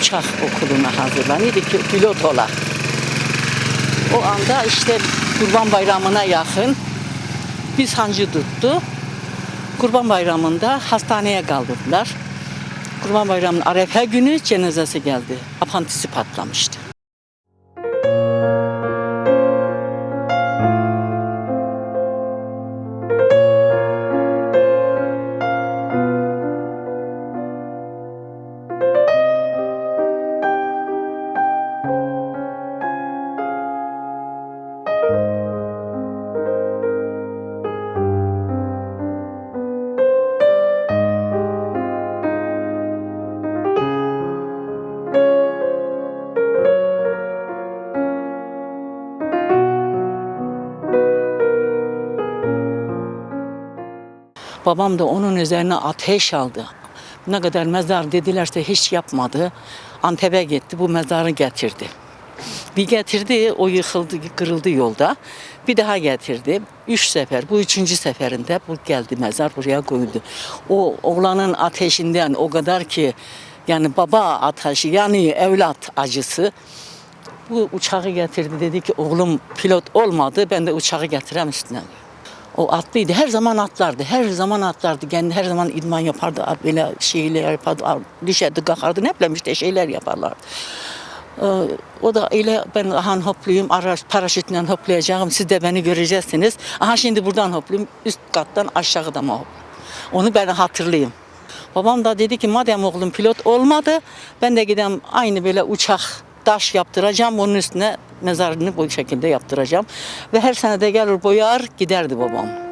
uçak okuluna hazırlanıyordu ki pilot ola. O anda işte Kurban Bayramı'na yakın bir sancı tuttu. Kurban Bayramı'nda hastaneye kaldırdılar. Kurban Bayramı'nın arefe günü cenazesi geldi. Apantisi patlamıştı. Babam da onun üzerine ateş aldı. Ne kadar mezar dedilerse hiç yapmadı. Antep'e gitti bu mezarı getirdi. Bir getirdi o yıkıldı kırıldı yolda. Bir daha getirdi. Üç sefer bu üçüncü seferinde bu geldi mezar buraya koyuldu. O oğlanın ateşinden o kadar ki yani baba ateşi yani evlat acısı. Bu uçağı getirdi dedi ki oğlum pilot olmadı ben de uçağı getirem üstüne. O atlıydı. Her zaman atlardı. Her zaman atlardı. Kendi her zaman idman yapardı. Böyle şeyler yapardı. Düşerdi, kalkardı. Ne bileyim işte şeyler yaparlardı. Ee, O da öyle ben aha hopluyum, ara, paraşütle hoplayacağım. Siz de beni göreceksiniz. Aha şimdi buradan hoplayayım. Üst kattan aşağıda mı hop? Onu ben hatırlayayım. Babam da dedi ki madem oğlum pilot olmadı ben de gidem aynı böyle uçak taş yaptıracağım onun üstüne mezarını bu şekilde yaptıracağım. Ve her sene de gelir boyar giderdi babam.